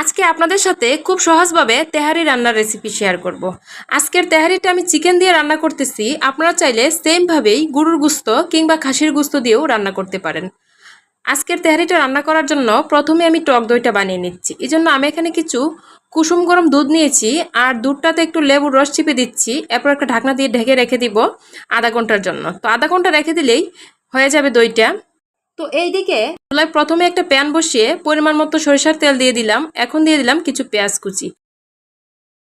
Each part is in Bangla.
আজকে আপনাদের সাথে খুব সহজভাবে তেহারি রান্নার রেসিপি শেয়ার করব। আজকের তেহারিটা আমি চিকেন দিয়ে রান্না করতেছি। আপনারা চাইলে সেমভাবেই গরুর গুস্ত কিংবা খাসির গুস্ত দিয়েও রান্না করতে পারেন। আজকের তেহারিটা রান্না করার জন্য প্রথমে আমি টক দইটা বানিয়ে নিচ্ছি। এই জন্য আমি এখানে কিছু কুসুম গরম দুধ নিয়েছি আর দুধটাতে একটু লেবুর রস চিপে দিচ্ছি। এরপর একটা ঢাকনা দিয়ে ঢেকে রেখে দিব আধা ঘণ্টার জন্য। তো আধা ঘণ্টা রেখে দিলেই হয়ে যাবে দইটা। তো এইদিকে চুলায় প্রথমে একটা প্যান বসিয়ে পরিমাণ মতো সরিষার তেল দিয়ে দিলাম। এখন দিয়ে দিলাম কিছু পেঁয়াজ কুচি।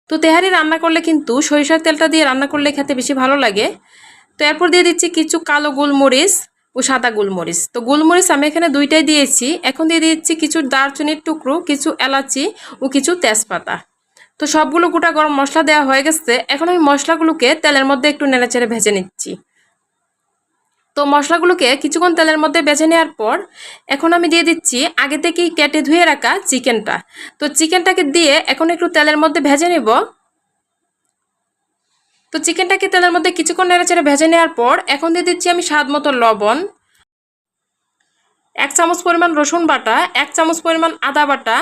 তো তেহারি রান্না করলে কিন্তু সরিষার তেলটা দিয়ে রান্না করলে খেতে বেশি ভালো লাগে। তো এরপর দিয়ে দিচ্ছি কিছু কালো গোলমরিচ ও সাদা গোলমরিচ। তো গোলমরিচ আমি এখানে দুইটাই দিয়েছি। এখন দিয়ে দিচ্ছি কিছু দারচিনির টুকরো, কিছু এলাচি ও কিছু তেজপাতা। তো সবগুলো গোটা গরম মশলা দেওয়া হয়ে গেছে। এখন আমি মশলাগুলোকে তেলের মধ্যে একটু নেড়েচেড়ে ভেজে নিচ্ছি। তো মশলাগুলোকে কিছুক্ষণ তেলের মধ্যে বেছে নেওয়ার পর এখন আমি দিয়ে দিচ্ছি আগে থেকেই কেটে ধুয়ে রাখা চিকেনটা। তো চিকেনটাকে দিয়ে এখন একটু তেলের মধ্যে ভেজে নেব। তো চিকেনটাকে তেলের মধ্যে কিছুক্ষণ নেড়ে নেড়েচেড়ে ভেজে নেওয়ার পর এখন দিয়ে দিচ্ছি আমি স্বাদ মতো লবণ, এক চামচ পরিমাণ রসুন বাটা, এক চামচ পরিমাণ আদা বাটা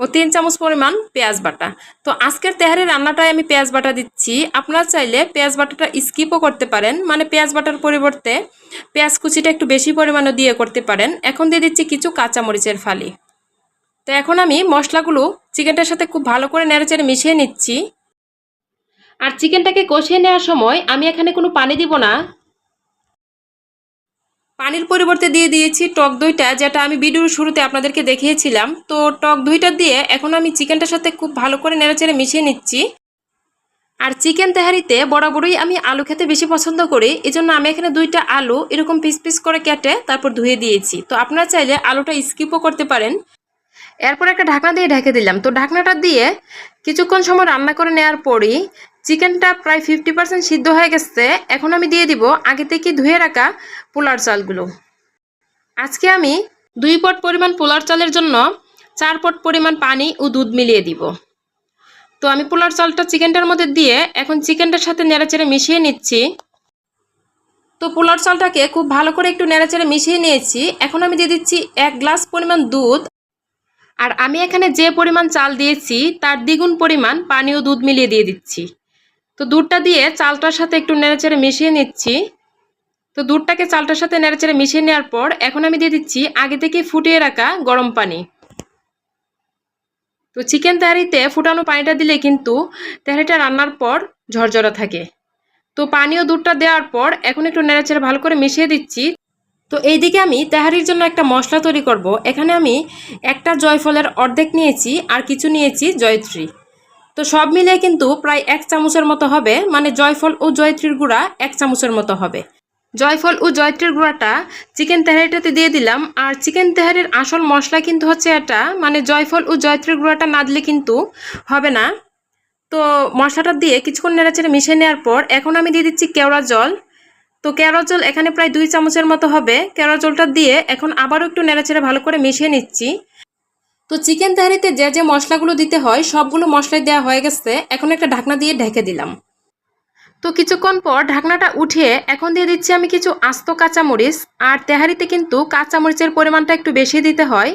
ও তিন চামচ পরিমাণ পেঁয়াজ বাটা। তো আজকের তেহারি রান্নাটায় আমি পেঁয়াজ বাটা দিচ্ছি। আপনারা চাইলে পেঁয়াজ বাটাটা স্কিপও করতে পারেন। মানে পেঁয়াজ বাটার পরিবর্তে পেঁয়াজ কুচিটা একটু বেশি পরিমাণে দিয়ে করতে পারেন। এখন দিয়ে দিচ্ছি কিছু কাঁচামরিচের ফালি। তো এখন আমি মশলাগুলো চিকেনটার সাথে খুব ভালো করে নেড়েচেড়ে মিশিয়ে নিচ্ছি। আর চিকেনটাকে কষিয়ে নেওয়ার সময় আমি এখানে কোনো পানি দিব না। পানির পরিবর্তে দিয়ে দিয়েছি টক দইটা, যেটা আমি ভিডিওর শুরুতে আপনাদেরকে দেখিয়েছিলাম। তো টক দইটা দিয়ে এখন আমি চিকেনটার সাথে খুব ভালো করে নেড়েচেড়ে মিশিয়ে নিচ্ছি। আর চিকেন তেহারিতে বরাবরই আমি আলু খেতে বেশি পছন্দ করি, এজন্য আমি এখানে দুইটা আলু এরকম পিস পিস করে কেটে তারপর ধুয়ে দিয়েছি। তো আপনারা চাইলে আলুটা স্কিপও করতে পারেন। এরপর একটা ঢাকনা দিয়ে ঢেকে দিলাম। তো ঢাকনাটা দিয়ে কিছুক্ষণ সময় রান্না করে নেওয়ার পরই চিকেনটা প্রায় ফিফটি পার্সেন্ট সিদ্ধ হয়ে গেছে। এখন আমি দিয়ে দিব আগে থেকে ধুয়ে রাখা পোলার চালগুলো। আজকে আমি দুই পট পরিমাণ পোলার চালের জন্য চার পট পরিমাণ পানি ও দুধ মিলিয়ে দিব। তো আমি পোলার চালটা চিকেনটার মধ্যে দিয়ে এখন চিকেনটার সাথে নেড়েচেড়ে মিশিয়ে নিচ্ছি। তো পোলার চালটাকে খুব ভালো করে একটু নেড়েচেড়ে মিশিয়ে নিয়েছি। এখন আমি দিয়ে দিচ্ছি এক গ্লাস পরিমাণ দুধ। আর আমি এখানে যে পরিমাণ চাল দিয়েছি, তার দ্বিগুণ পরিমাণ পানি ও দুধ মিলিয়ে দিয়ে দিচ্ছি। তো দুধটা দিয়ে চালটার সাথে একটু নেড়েচেড়ে মিশিয়ে নিচ্ছি। তো দুধটাকে চালটার সাথে নেড়েচেড়ে মিশিয়ে নেওয়ার পর এখন আমি দিয়ে দিচ্ছি আগে থেকে ফুটিয়ে রাখা গরম পানি। তো চিকেন তেহারিতে ফুটানো পানিটা দিলে কিন্তু তেহারিটা রান্নার পর ঝরঝরা থাকে। তো পানীয় দুধটা দেওয়ার পর এখন একটু নেড়েচেড়ে ভালো করে মিশিয়ে দিচ্ছি। তো এইদিকে আমি তেহারির জন্য একটা মশলা তৈরি করব। এখানে আমি একটা জয়ফলের অর্ধেক নিয়েছি আর কিছু নিয়েছি জয়ত্রী। তো সব মিলিয়ে কিন্তু প্রায় এক চামচের মতো হবে মানে জয়ফল ও জয়ত্রীর গুঁড়া এক চামচের মতো হবে। জয়ফল ও জয়ত্রীর গুঁড়াটা চিকেন তেহারিটাতে দিয়ে দিলাম, আর চিকেন তেহারির আসল মশলা কিন্তু হচ্ছে এটা মানে জয়ফল ও জয়ত্রীর গুঁড়াটা না দিলে কিন্তু হবে না। তো মশলাটা দিয়ে কিছুক্ষণ নেড়াচেড়ে মিশিয়ে নেওয়ার পর এখন আমি দিয়ে দিচ্ছি কেওড়া জল। তো কেওড়া জল এখানে প্রায় দুই চামচের মতো হবে, কেওড়া জলটা দিয়ে এখন আবারও একটু নেড়াচেড়ে ভালো করে মিশিয়ে নিচ্ছি। তো চিকেন তেহারিতে যে যে মশলাগুলো দিতে হয়, সবগুলো মশলাই দেওয়া হয়ে গেছে। এখন একটা ঢাকনা দিয়ে ঢেকে দিলাম। তো কিছুক্ষণ পর ঢাকনাটা উঠিয়ে এখন দিয়ে দিচ্ছি আমি কিছু আস্ত কাঁচামরিচ। আর তেহারিতে কিন্তু কাঁচামরিচের পরিমাণটা একটু বেশি দিতে হয়।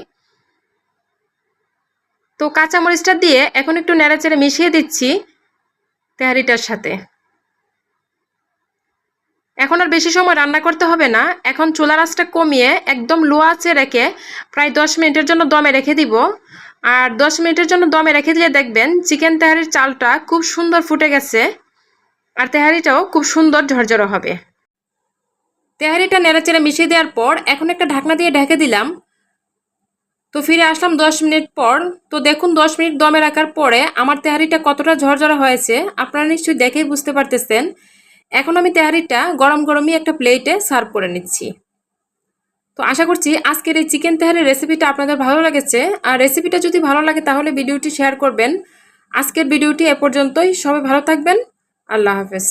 তো কাঁচামরিচটা দিয়ে এখন একটু নেড়েচেড়ে মিশিয়ে দিচ্ছি তেহারিটার সাথে। এখন আর বেশি সময় রান্না করতে হবে না। এখন চুলা আঁচটা কমিয়ে একদম লো আঁচে রেখে প্রায় দশ মিনিটের জন্য দমে রেখে দিব। আর দশ মিনিটের জন্য দমে রেখে দিলে দেখবেন চিকেন তেহারির চালটা খুব সুন্দর ফুটে গেছে আর তেহারিটাও খুব সুন্দর ঝরঝরো হবে। তেহারিটা নেড়েচেড়ে মিশিয়ে দেওয়ার পর এখন একটা ঢাকনা দিয়ে ঢেকে দিলাম। তো ফিরে আসলাম দশ মিনিট পর। তো দেখুন দশ মিনিট দমে রাখার পরে আমার তেহারিটা কতটা ঝরঝরা হয়েছে। আপনারা নিশ্চয়ই দেখেই বুঝতে পারতেছেন। এখন আমি তেহারিটা গরম গরমই একটা প্লেটে সার্ভ করে নিচ্ছি। তো আশা করছি আজকের এই চিকেন তেহারির রেসিপিটা আপনাদের ভালো লেগেছে। আর রেসিপিটা যদি ভালো লাগে তাহলে ভিডিওটি শেয়ার করবেন। আজকের ভিডিওটি এ পর্যন্তই। সবাই ভালো থাকবেন। আল্লাহ হাফেজ।